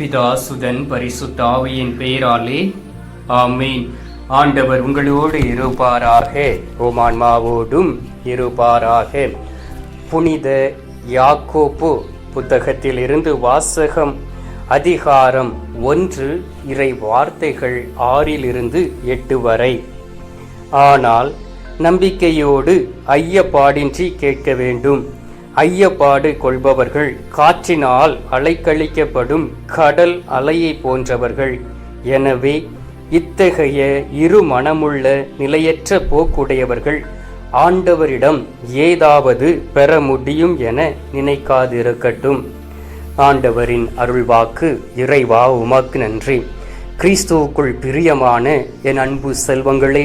பிதா சுதன் பரிசுத்தாவியின் பெயராலே ஆமீன். ஆண்டவர் உங்களோடு இருப்பாராக. ஓமான்மாவோடும் இருப்பாராக. புனித யாக்கோப்பு புத்தகத்தில் இருந்து வாசகம் அதிகாரம் ஒன்று இறை வார்த்தைகள் ஆறிலிருந்து எட்டு வரை. ஆனால் நம்பிக்கையோடு ஐயப்பாடின்றி கேட்க வேண்டும். ஐயப்பாடு கொள்பவர்கள் காற்றினால் அலைக்கழிக்கப்படும் கடல் அலையை போன்றவர்கள். எனவே இத்தகைய இரு மனமுள்ள நிலையற்ற போக்குடையவர்கள் ஆண்டவரிடம் ஏதாவது பெற முடியும் என நினைக்காதிருக்கட்டும். ஆண்டவரின் அருள்வாக்கு இறைவா உமக்கு நன்றி. கிறிஸ்துவுக்குள் பிரியமான என் அன்பு செல்வங்களே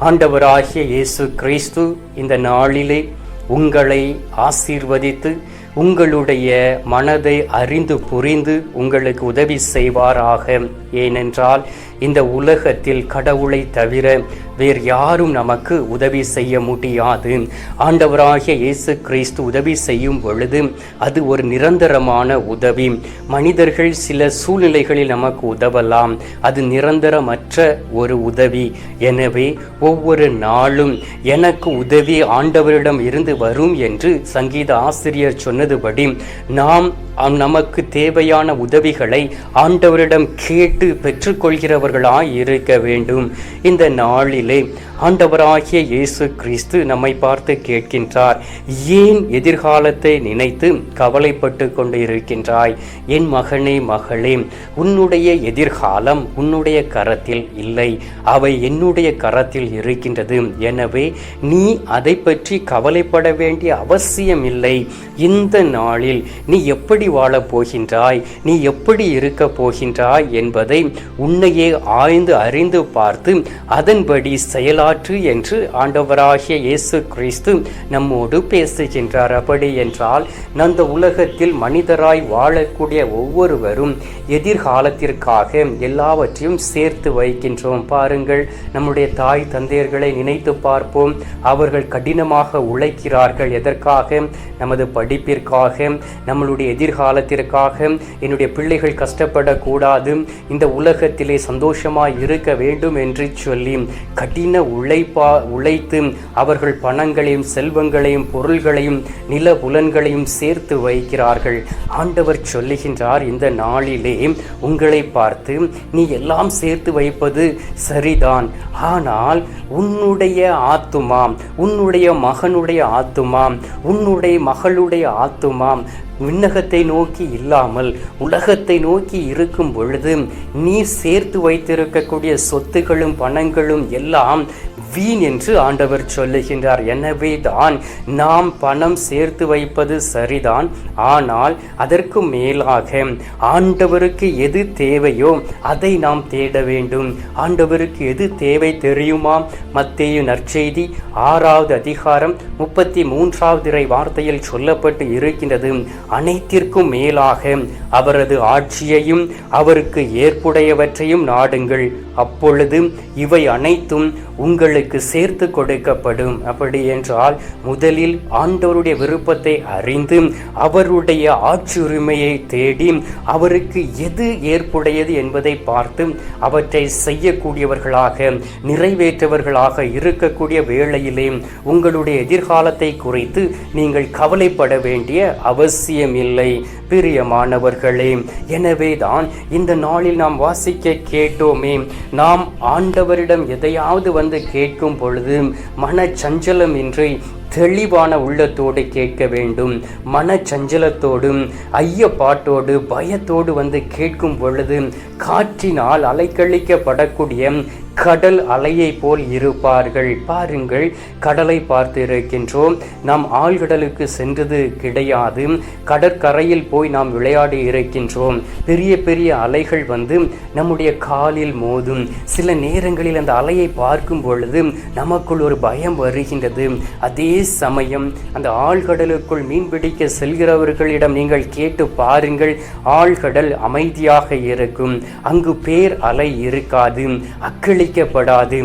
ஆண்டவராகிய இயேசு கிறிஸ்து இந்த நாளிலே உங்களை ஆசீர்வதித்து உங்களுடைய மனதை அறிந்து புரிந்து உங்களுக்கு உதவி செய்வாராக. ஏனென்றால் இந்த உலகத்தில் கடவுளை தவிர வேறு யாரும் நமக்கு உதவி செய்ய முடியாது. ஆண்டவராகிய இயேசு கிறிஸ்து உதவி செய்யும் பொழுது அது ஒரு நிரந்தரமான உதவி. மனிதர்கள் சில சூழ்நிலைகளில் நமக்கு உதவலாம். அது நிரந்தரமற்ற ஒரு உதவி. எனவே ஒவ்வொரு நாளும் எனக்கு உதவி ஆண்டவரிடம் இருந்து வரும் என்று சங்கீத ஆசிரியர் சொன்னதுபடி நாம் நமக்கு தேவையான உதவிகளை ஆண்டவரிடம் கேட்டு பெற்றுக்கொள்கிறவர்களாய் இருக்க வேண்டும். இந்த நாளிலே ஆண்டவராகிய இயேசு கிறிஸ்து நம்மை பார்த்து கேட்கின்றார். ஏன் எதிர்காலத்தை நினைத்து கவலைப்பட்டு கொண்டு இருக்கின்றாய்? என் மகனே மகளே உன்னுடைய எதிர்காலம் உன்னுடைய கரத்தில் இல்லை. அவை என்னுடைய கரத்தில் இருக்கின்றது. எனவே நீ அதை பற்றி கவலைப்பட வேண்டிய அவசியம் இல்லை இந்த நாளில் நீ எப்படி வாழப் போகின்றாய்? நீ எப்படி இருக்க போகின்றாய் என்பதை உன்னையே ஆய்ந்து அறிந்து பார்த்து அதன்படி செயலா செயலாற்று என்று ஆண்டவராகிய இயேசு கிறிஸ்து நம்மோடு பேசுகின்றார். அப்படி என்றால் அந்த உலகத்தில் மனிதராய் வாழக்கூடிய ஒவ்வொருவரும் எதிர்காலத்திற்காக எல்லாவற்றையும் சேர்த்து வைக்கின்றோம். பாருங்கள் நம்முடைய தாய் தந்தையர்களை நினைத்து பார்ப்போம். அவர்கள் கடினமாக உழைக்கிறார்கள். எதற்காக? நமது படிப்பிற்காக நம்மளுடைய எதிர்காலத்திற்காக. என்னுடைய பிள்ளைகள் கஷ்டப்படக்கூடாது. இந்த உலகத்திலே சந்தோஷமாக இருக்க வேண்டும் என்று சொல்லி கடின உழைப்பா உழைத்து அவர்கள் பணங்களையும் செல்வங்களையும் பொருள்களையும் நில புலன்களையும் சேர்த்து வைக்கிறார்கள். ஆண்டவர் சொல்லுகின்றார் இந்த நாளிலே உங்களை பார்த்து நீ எல்லாம் சேர்த்து வைப்பது சரிதான். ஆனால் உன்னுடைய ஆத்துமாம் உன்னுடைய மகனுடைய ஆத்துமாம் உன்னுடைய மகளுடைய ஆத்துமாம் விண்ணகத்தை நோக்கி இல்லாமல் உலகத்தை நோக்கி இருக்கும் பொழுது நீ சேர்த்து வைத்திருக்கக்கூடிய சொத்துகளும் பணங்களும் எல்லாம் வீண் என்று ஆண்டவர் சொல்லுகின்றார். எனவே தான் நாம் பணம் சேர்த்து வைப்பது சரிதான். ஆனால் அதற்கு மேலாக ஆண்டவருக்கு எது தேவையோ அதை நாம் தேட வேண்டும். ஆண்டவருக்கு எது தேவை தெரியுமா? மத்தேயு நற்செய்தி ஆறாவது அதிகாரம் முப்பத்தி மூன்றாவது இறை வார்த்தையில் சொல்லப்பட்டு இருக்கின்றது. அனைத்திற்கும் மேலாக அவரது ஆட்சியையும் அவருக்கு ஏற்புடையவற்றையும் நாடுங்கள். அப்பொழுது இவை அனைத்தும் உங்களுக்கு சேர்த்து கொடுக்கப்படும். அப்படி என்றால் முதலில் ஆண்டவருடைய விருப்பத்தை அறிந்து அவருடைய ஆட்சிரிமையை தேடி அவருக்கு எது ஏற்புடையது என்பதை பார்த்து அவற்றை செய்யக்கூடியவர்களாக நிறைவேற்றவர்களாக இருக்கக்கூடிய வேளையிலே உங்களுடைய எதிர்காலத்தை குறித்து நீங்கள் கவலைப்பட வேண்டிய அவசியம் இல்லை பிரியமானவர்களே. எனவே தான் இந்த நாளில் நாம் வாசிக்க கேட்டோமே நாம் ஆண்டவரிடம் எதையாவது வந்து கே கேட்கும் பொழுது மனச்சஞ்சலம் இன்றி தெளிவான உள்ளத்தோடு கேட்க வேண்டும். மனச்சஞ்சலத்தோடும் ஐயப்பாட்டோடு பயத்தோடு வந்து கேட்கும் பொழுது காற்றினால் அலைக்கழிக்கப்படக்கூடிய கடல் அலையை போல் இருப்பார்கள். பாருங்கள் கடலை பார்த்து இருக்கின்றோம் நாம் ஆழ்கடலுக்கு சென்றது கிடையாது. கடற்கரையில் போய் நாம் விளையாடி இருக்கின்றோம். பெரிய பெரிய அலைகள் வந்து நம்முடைய காலில் மோதும். சில நேரங்களில் அந்த அலையை பார்க்கும் பொழுது நமக்குள் ஒரு பயம் வருகின்றது. அதே சமயம் அந்த ஆழ்கடலுக்குள் மீன்பிடிக்க செல்கிறவர்களிடம் நீங்கள் கேட்டு பாருங்கள் ஆழ்கடல் அமைதியாக இருக்கும். அங்கு பேர் அலை இருக்காது. அழிக்கப்படாது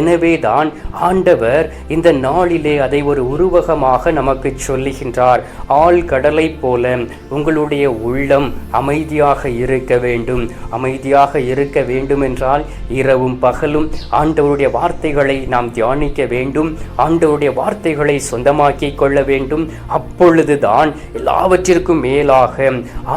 எனவே தான் ஆண்டவர் இந்த நாளிலே அதை ஒரு உருவகமாக நமக்கு சொல்லுகின்றார். ஆள் கடலை போல உங்களுடைய உள்ளம் அமைதியாக இருக்க வேண்டும். அமைதியாக இருக்க வேண்டும் என்றால் இரவும் பகலும் ஆண்டவருடைய வார்த்தைகளை நாம் தியானிக்க வேண்டும். ஆண்டவருடைய வார்த்தைகளை சொந்தமாக்கி கொள்ள வேண்டும். அப்பொழுதுதான் எல்லாவற்றிற்கும் மேலாக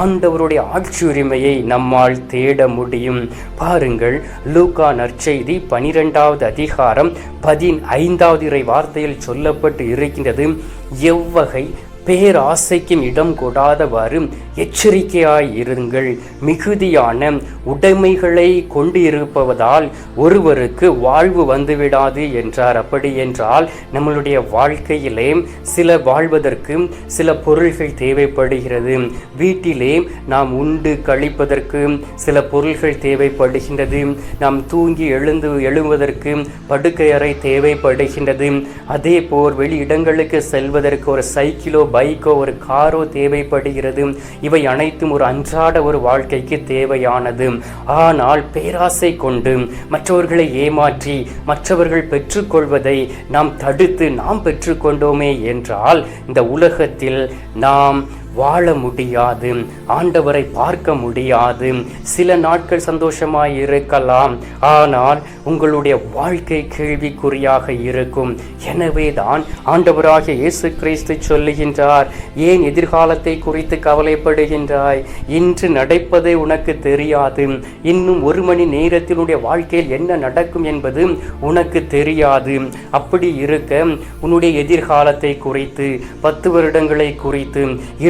ஆண்டவருடைய ஆட்சி உரிமையை நம்மால் தேட முடியும். பாருங்கள் லூகா நற்செய்தி பனிரெண்டாவது அதிகாரம் பதினைந்தாவது இறை வார்த்தையில் சொல்லப்பட்டு இருக்கின்றது. எவ்வகை பேராசைக்கும் இடம் கொடாதவாறு எச்சரிக்கையாய் இருங்கள். மிகுதியான உடைமைகளை கொண்டு இருப்பதால் ஒருவருக்கு வாழ்வு வந்துவிடாது என்றார். அப்படி என்றால் நம்மளுடைய வாழ்க்கையிலே சில வாழ்வதற்கு சில பொருள்கள் தேவைப்படுகிறது. வீட்டிலே நாம் உண்டு கழிப்பதற்கு சில பொருள்கள் தேவைப்படுகின்றது. நாம் தூங்கி எழுந்து எழுவதற்கு படுக்கை அறை தேவைப்படுகின்றது. அதே போல் வெளி இடங்களுக்கு செல்வதற்கு ஒரு சைக்கிளோ பைக்கோ ஒரு காரோ தேவைப்படுகிறது. இவை அனைத்தும் ஒரு அன்றாட ஒரு வாழ்க்கைக்கு தேவையானது. ஆனால் பேராசை கொண்டு மற்றவர்களை ஏமாற்றி மற்றவர்கள் பெற்றுக்கொள்வதை நாம் தடுத்து நாம் பெற்றுக்கொண்டோமே என்றால் இந்த உலகத்தில் நாம் வாழ முடியாது ஆண்டவரை பார்க்க முடியாது. சில நாட்கள் சந்தோஷமாய் இருக்கலாம். ஆனால் உங்களுடைய வாழ்க்கை கேள்விக்குறியாக இருக்கும். எனவே தான் ஆண்டவராக இயேசு கிறிஸ்து சொல்லுகின்றார் ஏன் எதிர்காலத்தை குறித்து கவலைப்படுகின்றாய்? இன்று நடப்பதே உனக்கு தெரியாது. இன்னும் ஒரு மணி நேரத்தினுடைய வாழ்க்கையில் என்ன நடக்கும் என்பது உனக்கு தெரியாது. அப்படி இருக்க உன்னுடைய எதிர்காலத்தை குறித்து பத்து வருடங்களை குறித்து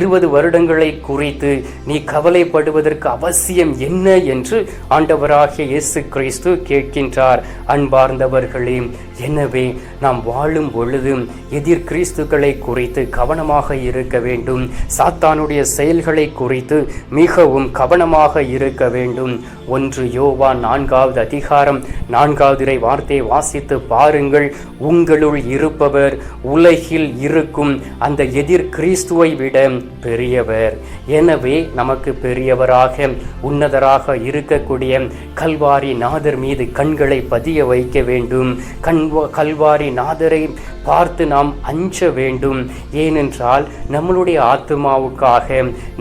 இருபது வருடங்களை குறித்து நீ கவலைப்படுவதற்கு அவசியம் என்ன என்று ஆண்டவராகிய இயேசு கிறிஸ்து கேட்கின்றார். அன்பார்ந்தவர்களே எனவே நாம் வாழும் பொழுது எதிர் கிறிஸ்துக்களை குறித்து கவனமாக இருக்க வேண்டும். சாத்தானுடைய செயல்களை குறித்து மிகவும் கவனமாக இருக்க வேண்டும். ஒன்று யோவா நான்காவது அதிகாரம் நான்காவது இறை வார்த்தையை வாசித்து பாருங்கள். உங்களுள் இருப்பவர் உலகில் இருக்கும் அந்த எதிர் கிறிஸ்துவை விட பெரியவர். எனவே நமக்கு பெரியவராக உன்னதராக இருக்கக்கூடிய கல்வாரி நாதர் மீது கண்களை பதிய வைக்க வேண்டும். கண் கல்வாரி நாதரை பார்த்து நாம் அஞ்ச வேண்டும். ஏனென்றால் நம்மளுடைய ஆத்மாவுக்காக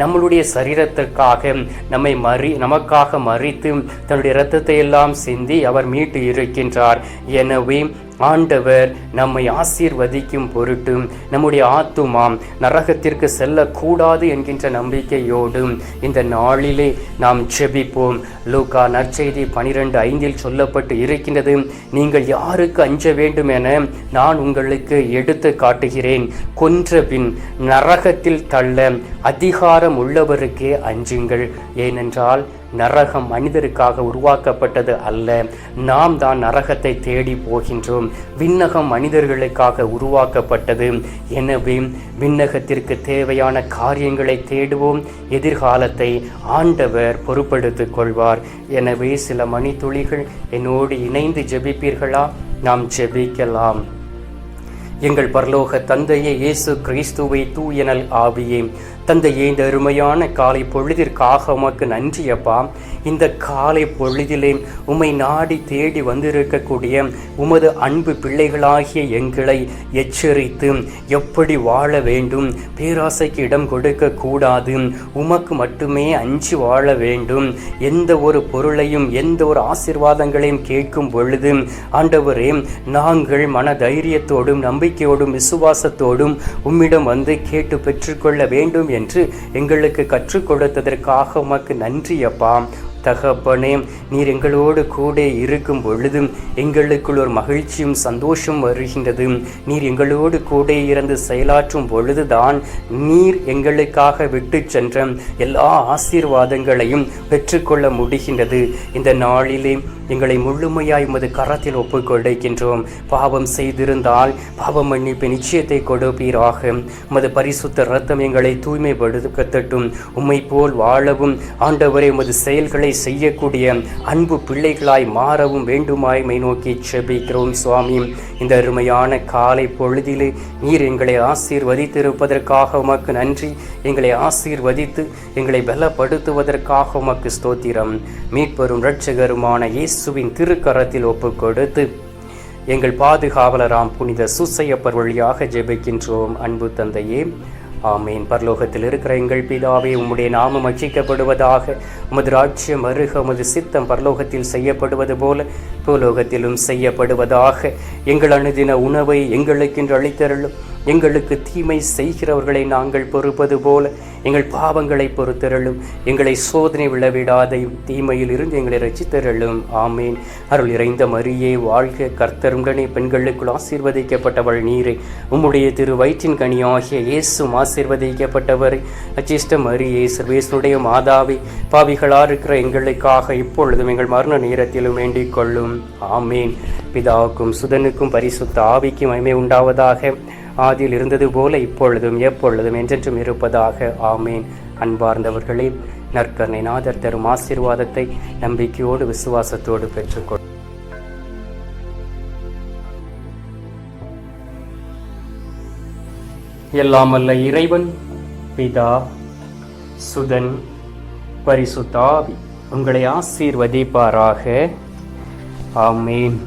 நம்மளுடைய சரீரத்திற்காக நம்மை மறி நமக்காக மறித்து தன்னுடைய இரத்தத்தை எல்லாம் சிந்தி அவர் மீட்டு இருக்கின்றார். எனவே ஆண்டவர் நம்மை ஆசீர்வதிக்கும் பொருட்டு நம்முடைய ஆத்துமாம் நரகத்திற்கு செல்லக்கூடாது என்கின்ற நம்பிக்கையோடும் இந்த நாளிலே நாம் ஜெபிப்போம். லூகா நற்செய்தி பனிரெண்டு ஐந்தில் சொல்லப்பட்டு இருக்கின்றது நீங்கள் யாருக்கு அஞ்ச வேண்டும் என நான் உங்களுக்கு எடுத்து காட்டுகிறேன். கொன்ற பின் நரகத்தில் தள்ள அதிகாரம் உள்ளவருக்கே அஞ்சுங்கள். ஏனென்றால் நரகம் மனிதருக்காக உருவாக்கப்பட்டது அல்ல. நாம் தான் நரகத்தை தேடி போகின்றோம். விண்ணகம் மனிதர்களுக்காக உருவாக்கப்பட்டது. எனவே விண்ணகத்திற்கு தேவையான காரியங்களை தேடுவோம். எதிர்காலத்தை ஆண்டவர் பொறுப்படுத்திக் கொள்வார். எனவே சில மணித்துளிகள் என்னோடு இணைந்து ஜெபிப்பீர்களா? நாம் ஜெபிக்கலாம். எங்கள் பரலோக தந்தையே இயேசு கிறிஸ்துவை தூயனல் ஆவியே. தந்தையே இந்த அருமையான காலை பொழுதிற்காக உமக்கு நன்றி அப்பா? இந்த காலை பொழுதிலே உமை நாடி தேடி வந்திருக்கக்கூடிய உமது அன்பு பிள்ளைகளாகிய எங்களை எச்சரித்து எப்படி வாழ வேண்டும்? பேராசைக்கு இடம் கொடுக்க கூடாது. உமக்கு மட்டுமே அஞ்சு வாழ வேண்டும். எந்த ஒரு பொருளையும் எந்த ஒரு ஆசிர்வாதங்களையும் கேட்கும் பொழுது ஆண்டவரே நாங்கள் மன தைரியத்தோடும் நம்பிக்கையோடும் விசுவாசத்தோடும் உம்மிடம் வந்து கேட்டு பெற்றுக்கொள்ள வேண்டும் என்று எங்களுக்கு கற்றுக் கொடுத்ததற்காக உமக்கு நன்றி அப்பா. தகப்பனே நீர் எங்களோடு கூட இருக்கும் பொழுதும் எங்களுக்குள் ஒரு மகிழ்ச்சியும் சந்தோஷம் வருகின்றது நீர் எங்களோடு கூட இருந்து செயலாற்றும் பொழுதுதான் நீர் எங்களுக்காக விட்டு சென்ற எல்லா ஆசீர்வாதங்களையும் பெற்றுக்கொள்ள முடிகின்றது. இந்த நாளிலே எங்களை முழுமையாய் உமது கரத்தில் ஒப்புக்கொடுக்கின்றோம் பாவம் செய்திருந்தால் பாவ மன்னிப்பு நிச்சயத்தை கொடுப்பீராக. உமது பரிசுத்த ரத்தம் எங்களை தூய்மைப்படுத்தட்டும். உம்மை போல் வாழவும் ஆண்டவரை உமது செயல்களை செய்யக்கூடிய அன்பு பிள்ளைகளாய் மாறவும் வேண்டுமாய் மை நோக்கி செபிக்கிறோம் சுவாமி. இந்த அருமையான காலை பொழுதிலே நீர் எங்களை ஆசீர்வதித்திருப்பதற்காக உமக்கு நன்றி. எங்களை ஆசீர்வதித்து எங்களை பலப்படுத்துவதற்காக உமக்கு ஸ்தோத்திரம். மீட்பெரும் இரட்சகருமான இயேசுவின் திருக்கரத்தில் ஒப்புக் கொடுத்து எங்கள் பாதுகாவலராம் புனித சுசையப்பர் வழியாக ஜெபிக்கின்றோம். அன்பு தந்தையே ஆமேன். பரலோகத்தில் இருக்கிற எங்கள் பிதாவே உம்முடைய நாமம் அச்சிக்கப்படுவதாக உமது ராஜ்யம் அருக உமது சித்தம் பரலோகத்தில் செய்யப்படுவது போல பூலோகத்திலும் செய்யப்படுவதாக எங்கள் அணுதின உணவை எங்களுக்கென்று அளித்தருளும். எங்களுக்கு தீமை செய்கிறவர்களை நாங்கள் பொறுப்பது போல எங்கள் பாவங்களை பொறுத்தருளும். எங்களை சோதனை விழவிடாத தீமையில் இருந்து எங்களை ரசித்தருளும் ஆமேன். அருள் இறைந்த மரியே வாழ்க கர்த்தருடனே பெண்களுக்குள் ஆசீர்வதிக்கப்பட்டவள் நீரே. உம்முடைய திரு வயிற்றின் கனியாகிய இயேசும் ஆசீர்வதிக்கப்பட்டவரை. அச்சிஷ்ட மரியே சர்வேசனுடைய மாதாவை பாவிகளா இருக்கிற எங்களுக்காக இப்பொழுதும் எங்கள் மரண நேரத்திலும் வேண்டிக் கொள்ளும் ஆமேன். பிதாவுக்கும் சுதனுக்கும் பரிசுத்த ஆவிக்கும் மகிமை உண்டாவதாக. ஆதியில் இருந்தது போல இப்பொழுதும் எப்பொழுதும் என்றென்றும் இருப்பதாக. ஆமேன். அன்பார்ந்தவர்களே நற்கருணை நாதர் தரும் ஆசீர்வாதத்தை நம்பிக்கையோடு விசுவாசத்தோடு பெற்றுக்கொள். எல்லாம் அல்ல இறைவன் பிதா சுதன் பரிசுத்தாவி உங்களை ஆசீர்வதிப்பாராக. ஆமேன்.